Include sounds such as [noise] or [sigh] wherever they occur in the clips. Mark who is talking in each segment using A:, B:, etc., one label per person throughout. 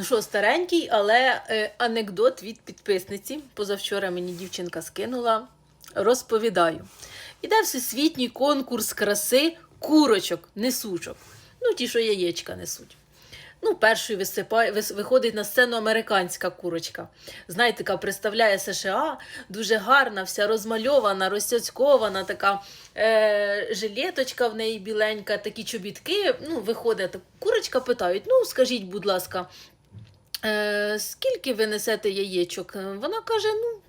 A: Ну що, старенький, але е, анекдот від підписниці. Позавчора мені дівчинка скинула. Розповідаю. Іде всесвітній конкурс краси курочок, несучок. Ну, ті, що яєчка несуть. Ну, першою висипає, виходить на сцену американська курочка. Знаєте, яка представляє США, дуже гарна, вся розмальована, розцяцькована, така е, жилеточка в неї біленька, такі чобітки. Ну, виходить, курочка питають: ну, скажіть, будь ласка, скільки ви несете яєчок? Вона каже, ну.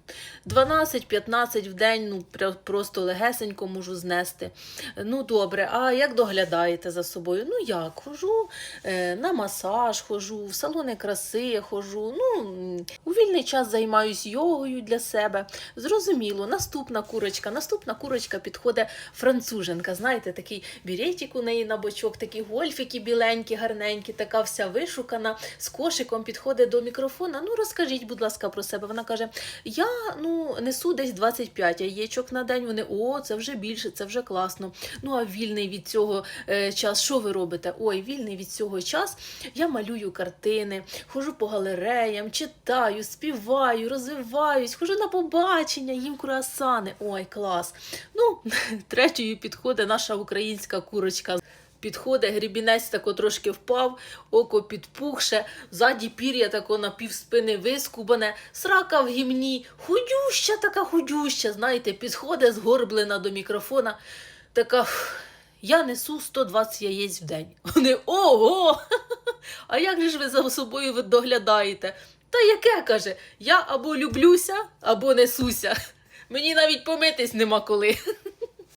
A: 12-15 в день, ну просто легесенько можу знести. Ну, добре, а як доглядаєте за собою? Ну як? Хожу е, на масаж, хожу, в салони краси хожу. Ну, у вільний час займаюсь йогою для себе. Зрозуміло, наступна курочка. Наступна курочка підходить француженка. Знаєте, такий біретик у неї на бочок, такі гольфіки біленькі, гарненькі, така вся вишукана, з кошиком підходить до мікрофона. Ну, розкажіть, будь ласка, про себе. Вона каже: Я ну, несу десь 25 яєчок на день. Вони о, це вже більше, це вже класно. Ну а вільний від цього е, час, що ви робите? Ой, вільний від цього час. Я малюю картини, ходжу по галереям, читаю, співаю, розвиваюсь, ходжу на побачення, їм круасани. Ой, клас. Ну, [laughs] третьою підходить наша українська курочка. Підходить, грібінець тако трошки впав, око підпухше, ззаді пір'я тако на півспини вискубане, срака в гімні, худюща така худюща, знаєте, підходить згорблена до мікрофона, така. «Ф, Я несу 120 яєць в день. [laughs] Вони ого! [laughs] А як же ж ви за собою доглядаєте? Та яке каже, я або люблюся, або несуся. [laughs] Мені навіть помитись нема коли.